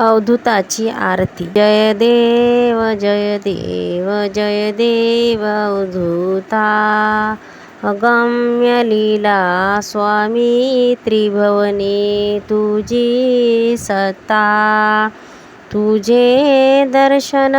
अवधूताची आरती. जय देव जय देव जय देव अवधूता. अगम्य लीला स्वामी त्रिभवनी तुझी सत्ता. तुझे दर्शन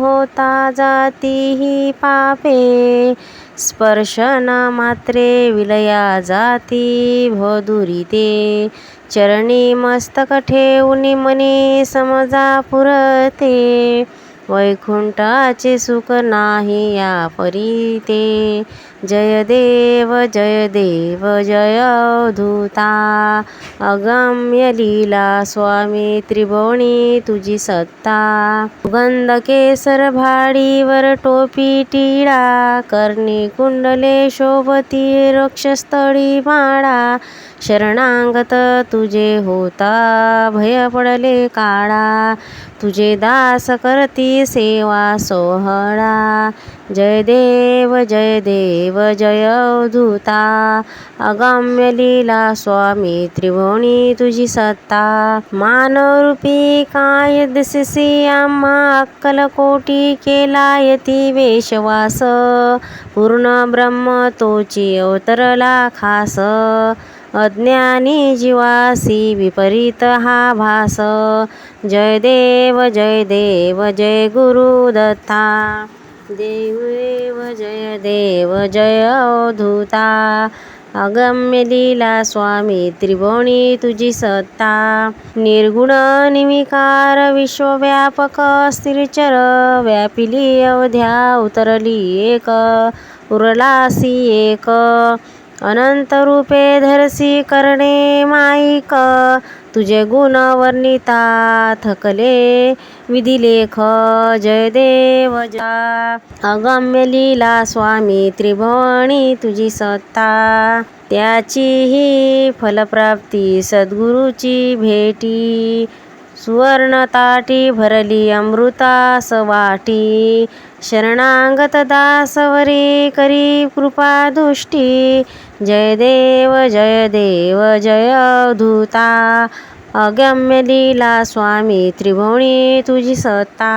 होता जाती ही पापे स्पर्शन मात्रे विलया जाती भोदुरिते चरणी मस्तक ठेवून मनी समजा पुरते. वैकुंठाचे सुख नाही या परीते जय देव जय देव जय अवधूता. अगम्य लीला स्वामी त्रिभुवनी तुझी सत्ता. गंध केसर भाडीवर टोपी टिळा. कर्णी कुंडले शोभती रक्षस्थळी माळा. शरणांगत तुझे होता भय पडले काळा. तुझे दास करती सेवा सोहळा. जय देव जय देव जय अवधूता. अगम्य लीला स्वामी त्रिभुवनी तुझी सत्ता. मानवरूपी काय दिससी आम्हा अक्कलकोटी केला यती वेशवास. पूर्ण ब्रह्म तोची अवतरला खास. अज्ञानी जीवासी विपरीत हा भास. जय देव जय देव जय गुरुदत्ता देव जय देव जय अवधूता. अगम्य लीला स्वामी त्रिभुवनी तुझी सत्ता. निर्गुण निविकार विश्वव्यापक स्थिरचर व्यापिली अवध्या उतरली एक उरलासी एक. अनंत रूपे धरसी करणे माईक. तुझे गुण वर्णिता थकले विधिलेख जय देव जा. अगम्य लीला स्वामी त्रिभुवनी तुझी सत्ता. त्याची ही फलप्राप्ती सद्गुरूची भेटी. सुवर्ण ताटी भरली अमृतास वाटी शरणांगत दासवरी करी कृपा दृष्टी जय देव जय देव जय अवधूता. अगम्य लीला स्वामी त्रिभुवनी तुझी सत्ता.